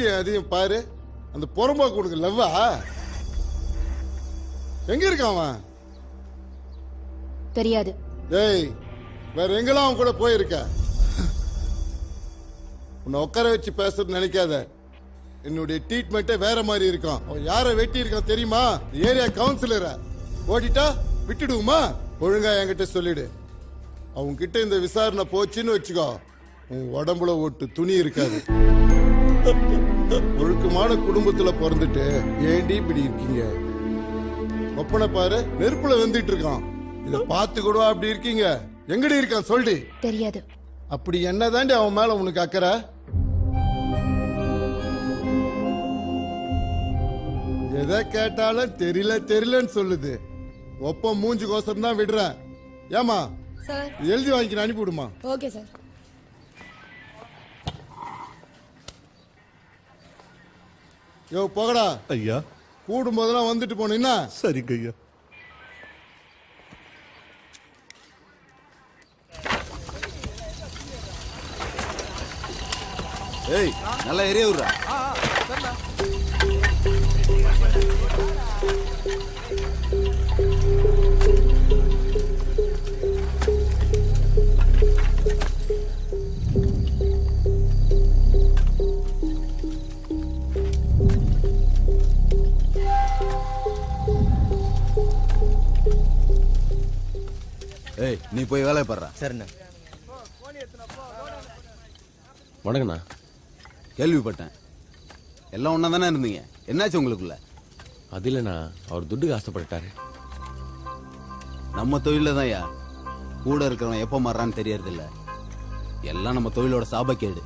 பைத்தியம் அதையும் பாரு. அந்த புறம்போக்கு உனக்கு லவ்வா? எங்க இருக்கான் அவன்? தெரியாது. டேய் வேற எங்கெல்லாம் அவன் கூட போயிருக்க? உன்னை உட்கார வச்சு பேசுறது நினைக்காத. என்னுடைய ட்ரீட்மெண்ட்டே வேற மாதிரி இருக்கும். அவன் யாரை வெட்டி இருக்கான் தெரியுமா? ஏரியா கவுன்சிலரை ஓடிட்டா விட்டுடுவோமா? ஒழுங்கா என்கிட்ட சொல்லிடு. அவங்க கிட்ட இந்த விசாரணை போச்சுன்னு வச்சுக்கோ. உன் உடம்புல ஒட்டு துணி இருக்காது. ஒழுக்கமான குடும்பத்துல பிறந்துட்டு ஏண்டி இப்படி இருக்கீங்க? ஒப்பனை பாரு நெருப்புல வெந்துட்டு இருக்கான். இத பார்த்து கூட அப்படி இருக்கீங்க. எங்கடி இருக்கான் சொல்டி. தெரியாது. அப்படி என்னதாண்டி அவன் மேல உனக்கு அக்கறை? எதை கேட்டாலும் தெரியல தெரியலன்னு சொல்லுது. ஒப்பம் மூஞ்சி கோசம் தான் விடுறேன். ஏமா எழுதி வாங்கிக்க அனுப்பி விடுமா ஓகே சார். யோ போகடா. ஐயா. கூடும் போதெல்லாம் வந்துட்டு போனீங்கன்னா சரிங்க ஐயா. ஏய் நல்லா எரிய விடுறா. போய் வேலையை பாடுறா. சரிண்ணே. வணக்கண்ணா. கேள்விப்பட்டேன். எல்லாம் ஒன்றா தானே இருந்தீங்க? என்னாச்சு உங்களுக்குள்ள? அது இல்லைண்ணா. அவர் துட்டுக்கு ஆசைப்பட்டுட்டாரு. நம்ம தொழில தான் யா. கூட இருக்கிறவன் எப்போ மாறான்னு தெரியறதில்ல. எல்லாம் நம்ம தொழிலோட சாபக்கேடு.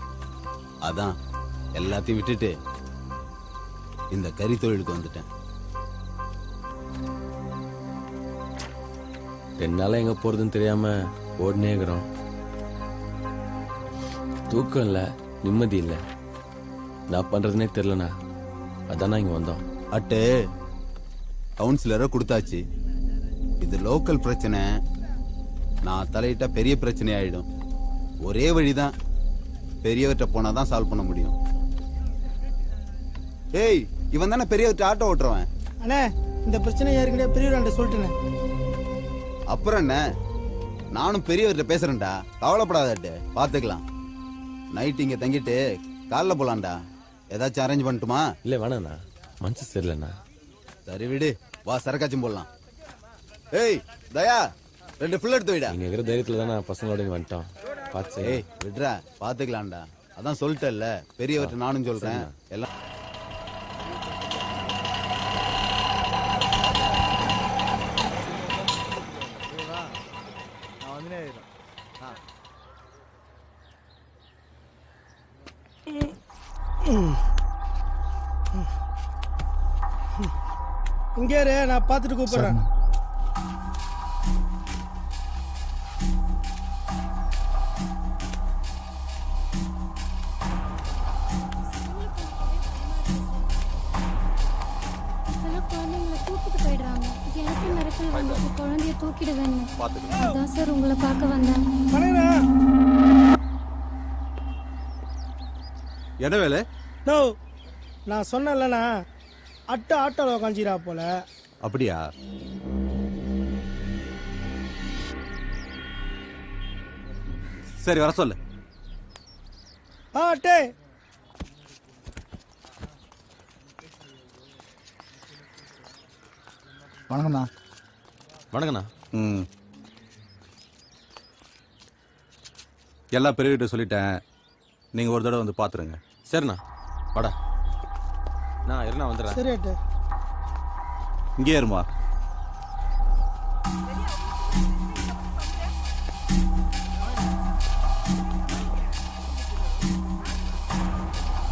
அதான் எல்லாத்தையும் விட்டுட்டு இந்த கறி தொழிலுக்கு வந்துட்டேன். ரெண்டு நாளா எங்க போறதுன்னு தெரியாம ஓடினே இருக்கிறோம். தூக்கம் இல்ல நிம்மதி இல்ல. நான் பண்றதுனே தெரியலண்ணா. அதானா இங்க வந்தோம். அட்டு கவுன்சிலரை கொடுத்தாச்சு. இது லோக்கல் பிரச்சனை. நான் தலையிட்டா பெரிய பிரச்சனை ஆயிடும். ஒரே வழிதான். பெரியவர்கிட்ட போனா தான் சால்வ் பண்ண முடியும். ஏய் இவன் தானே பெரியவர்கிட்ட ஆட்டோ ஓட்டுறவன். அண்ணே இந்த பிரச்சனை ஏற்கனவே பெரியவராண்ட சொல்லிட்டேனே. அப்புறம் என்ன? நானும் பெரியவர்கிட்ட பேசுறேன்டா. கவலைப்படாதட்டு பாத்துக்கலாம். நைட் இங்க தங்கிட்டு காலைல போலாம்டா. ஏதாச்சும் அரேஞ்ச் பண்ணட்டுமா? இல்ல வேணாண்ணா. மனசு சரியில்லைண்ணா. சரி விடு. வா சரக்காச்சும் போடலாம். ஏய் தயா ரெண்டு ஃபுல் எடுத்து வைடா. நீங்க இருக்கிற தைரியத்துல தானே பசங்களோட வந்துட்டோம். பார்த்து. ஏய் விடுறா பாத்துக்கலாம்டா. அதான் சொல்லிட்டேல்ல பெரியவர்கிட்ட நானும் சொல்றேன். எல்லாம் இங்கே இரு நான் பார்த்துட்டு கூப்பிடுறேன். அதான் சார் உங்களை பார்க்க வந்தேன். என்ன வேலை? நான் சொன்னேன்லண்ணா. அட்டை ஆட்டோவில் உக்காஞ்சிரா போல. அப்படியா? சரி வர சொல்லு. ஆ அட்டே. வணக்கம்ண்ணா. வணக்கண்ணா ம். எல்லா பெரியகிட்ட சொல்லிட்டேன். நீங்க ஒரு தடவை வந்து பாத்துருங்க சரிண்ணா. வாடா. நான் இருந்தா வந்துடுறேன். சரி அட்டே இங்கே இருமா.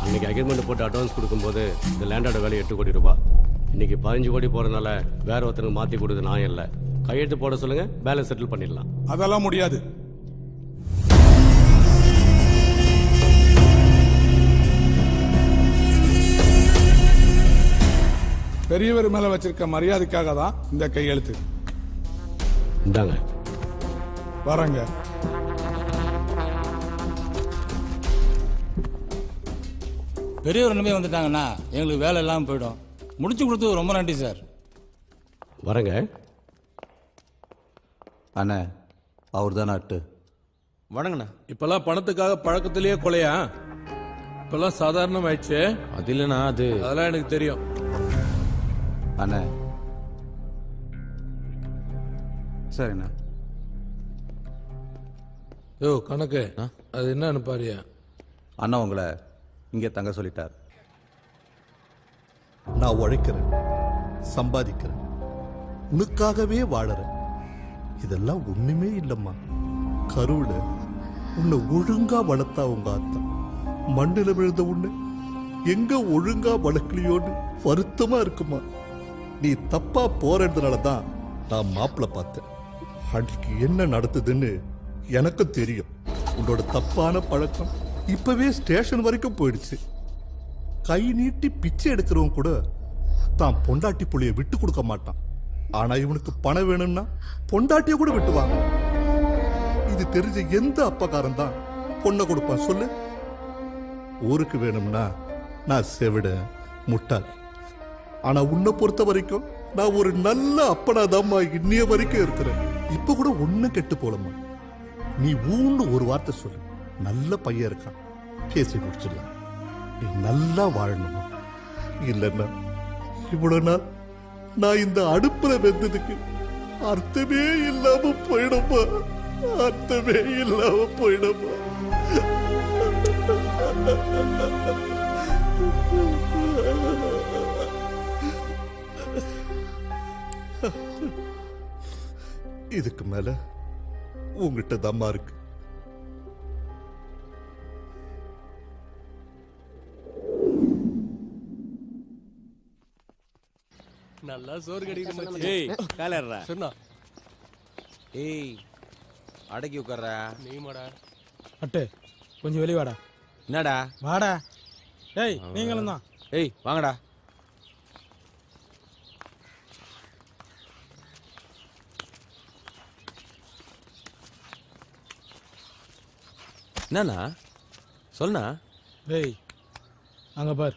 அன்னைக்கு அக்ரிமெண்ட் போட்டு அட்வான்ஸ் கொடுக்கும்போது இந்த லேண்டோட வேலை எட்டு கோடி ரூபாய் இன்னைக்கு பதினஞ்சு கோடி போறதுனால வேற ஒருத்தருக்கு மாத்தி கொடுத்து நான் இல்லை. கையெழுத்து போட சொல்லுங்க பேலன்ஸ் செட்டில் பண்ணிடலாம். அதெல்லாம் முடியாது. பெரியவர் மேல வச்சிருக்க மரியாதைக்காக தான் இந்த கையெழுத்து இந்தாங்க. வரங்க. பெரியவர் நம்பி வந்துட்டாங்கன்னா எங்களுக்கு வேலை இல்லாமல் போயிடும். முடிச்சு கொடுத்தது ரொம்ப நன்றி சார். வரேங்க. அண்ணே அவர் தானே அட்டு. வணங்கண்ணா இப்பெல்லாம் பணத்துக்காக பழக்கத்திலேயே கொலையா? இப்பெல்லாம் சாதாரணமாயிடுச்சு? அது இல்லைண்ணா அது அதெல்லாம் எனக்கு தெரியும். அண்ணே. சரிண்ணே. யோ கணக்கு. அது என்னன்னு பாரியா அண்ணா உங்களை இங்கே தங்க சொல்லிட்டார். நான் உழைக்கிறேன் சம்பாதிக்கிறேன் உனக்காகவே வாழறேன். இதெல்லாம் ஒண்ணுமே இல்லம்மா. கருவுல உன்னை ஒழுங்கா வளர்த்தா உங்க ஆத்தா மண்ணில விழுந்த உன்னை எங்க ஒழுங்கா வளர்க்கலையோன்னு வருத்தமா இருக்குமா? நீ தப்பா போறதுனால தான் நான் மாப்பிள்ள பார்த்தேன். அன்றைக்கு என்ன நடத்துதுன்னு எனக்கு தெரியும். உன்னோட தப்பான பழக்கம் இப்பவே ஸ்டேஷன் வரைக்கும் போயிடுச்சு. கை நீட்டி பிச்சை எடுக்கிறவன் கூட தான் பொண்டாட்டி புள்ளிய விட்டு கொடுக்க மாட்டான். ஆனா இவனுக்கு பணம் வேணும்னா பொண்டாட்டிய கூட விட்டுவாங்க. இது தெரிஞ்ச எந்த அப்பக்காரன் தான் பொண்ணை கொடுப்பான் சொல்லு? ஊருக்கு வேணும்னா நான் செவிட முட்டாள். ஆனா உன்னை பொறுத்த வரைக்கும் நான் ஒரு நல்ல அப்பனாதாம்மா இன்னைய வரைக்கும் இருக்கிறேன். இப்ப கூட ஒண்ணு கெட்டு போலம்மா. நீ ஊன்னு ஒரு வார்த்தை சொல்லு. நல்ல பையன் இருக்கான். பேசி முடிச்சிடலாம். நீ நல்லா வாழணுமா? இல்லைன்னா இவ்வளவு நாள் நான் இந்த அடுப்புல வெந்ததுக்கு அர்த்தமே இல்லாம போயிடுமா அர்த்தமே இல்லாம போயிடுமா இதுக்கு மேல உங்ககிட்ட தம்மா இருக்கு. நல்லா சோறு கிடைக்குது ஏய் காலர்றா சொன்னா. ஏய் அடக்கி உட்கார்றா. நீ அட்டு கொஞ்சம் வெளியே வாடா. என்னடா? வாடா. டேய் நீங்களும் தான். ஏய் வாங்கடா. என்னண்ணா? சொல்லுண்ணா டேய் அங்க பார்.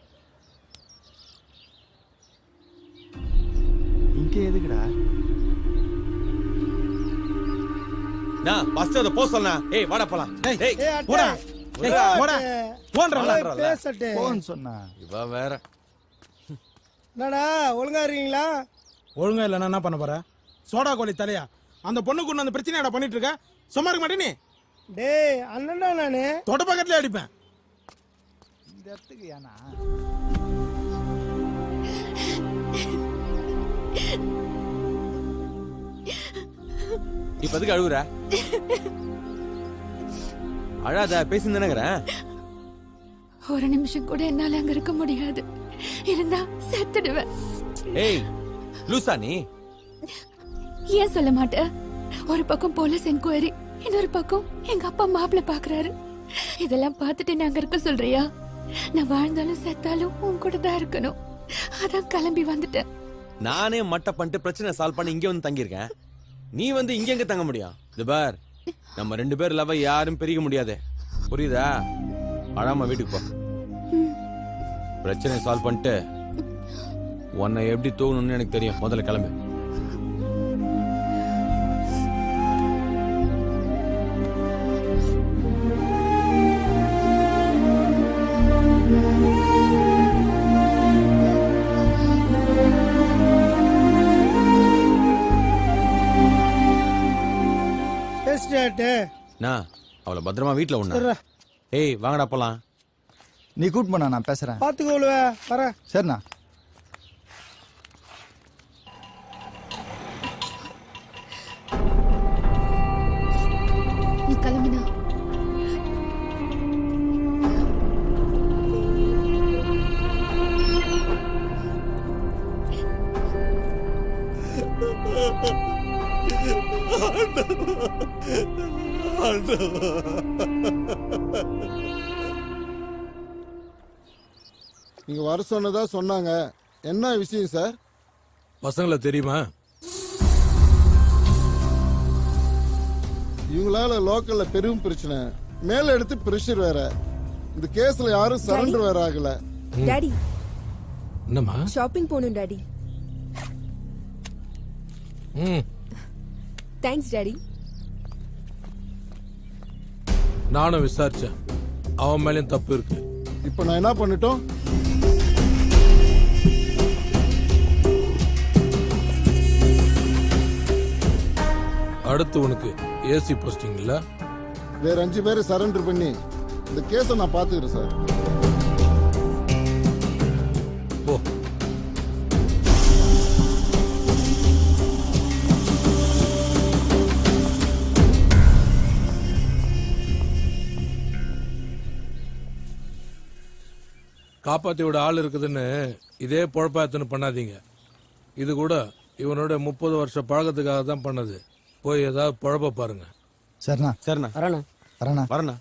நான் ஃபர்ஸ்ட் அத போஸ்ட் சொல்லனா ஏய் வாடா போலாம். டேய் ஏய் போடா. பேசட்டு. இவ வேற. என்னடா ஒழுங்கா இருக்கீங்களா? ஒழுங்கா இல்லைன்னா என்ன பண்ண போற? சோடா கோழி தலையா? அந்த பொண்ணுக்கு அந்த பிரச்சனையாடா பண்ணிட்டு இருக்க? சும்மா இருக்க மாட்டே நீ. டேய் அண்ணன்டா நானு. தொட பக்கத்துல அடிப்பேன். இந்த இடத்துக்கு ஏன்னா இப்ப எதுக்கு அழுகுற அழாத பேசியிருந்தேனுங்கிறேன். ஒரு நிமிஷம் கூட என்னால அங்க இருக்க முடியாது. இருந்தா செத்துடுவேன். ஏய் லூசா நீ? ஏன் சொல்ல மாட்ட? ஒரு பக்கம் போலீஸ் என்கொயரி இன்னொரு பக்கம் எங்க அப்பா மாப்பிள்ள பாக்குறாரு. இதெல்லாம் பார்த்துட்டு நாங்க இருக்க சொல்றியா? நான் வாழ்ந்தாலும் செத்தாலும் உன் கூட தான் இருக்கணும். அதான் கிளம்பி வந்துட்டேன். நானே மட்டை பண்ணிட்டு பிரச்சனை சால்வ் பண்ணி இங்க வந்து தங்கியிருக்கேன். நீ வந்து இங்க எங்க தங்க முடியும்? இது பார் நம்ம ரெண்டு பேர் லவ் யாரும் பிரிக்க முடியாது. புரியுதா? அழாம வீட்டுக்கு போ. பிரச்சனை சால்வ் பண்ணிட்டு உன்னை எப்படி தூங்கணும்னு எனக்கு தெரியும். முதல்ல கிளம்பு. பேசிட்டாட்டு நான் அவளை பத்திரமா வீட்டுல உண்ணா. ஏய் வாங்கடா போலாம். நீ கூட்டு போனா நான் பேசுறேன். பாத்துக்கோளுவ வரேன். சரிண்ணா. நீங்க வர சொன்னதா சொன்னாங்க. என்ன விஷயம் சார்? பசங்களை தெரியுமா? இவங்களால லோக்கல்ல பெரும் பிரச்சனை. மேல எடுத்து பிரஷர் வேற. இந்த கேஸ்ல யாரும் சரண்டர் வேற ஆகல. டாடி என்னம்மா? ஷாப்பிங் போகணும் டாடி ம். தேங்க்ஸ் டாடி நானும் விசாரிச்சேன். அவன் மேலேயும் தப்பு இருக்கு. இப்போ நான் என்ன பண்ணட்டும்? அடுத்து உனக்கு ஏசி போஸ்டிங் இல்ல? வேற அஞ்சு பேரை சரண்டர் பண்ணி இந்த கேஸை நான் பார்த்துக்கிறேன் சார் காப்பாத்தி விட ஆள் இருக்குதுன்னு இதே பொழப்பாயத்துன்னு பண்ணாதீங்க. இது கூட இவனோட முப்பது வருஷ பழக்கத்துக்காக தான் பண்ணது. போய் ஏதாவது பொழப்ப பாருங்க. சரிண்ணா சரிண்ணா வரேண்ணா வரண்ணா.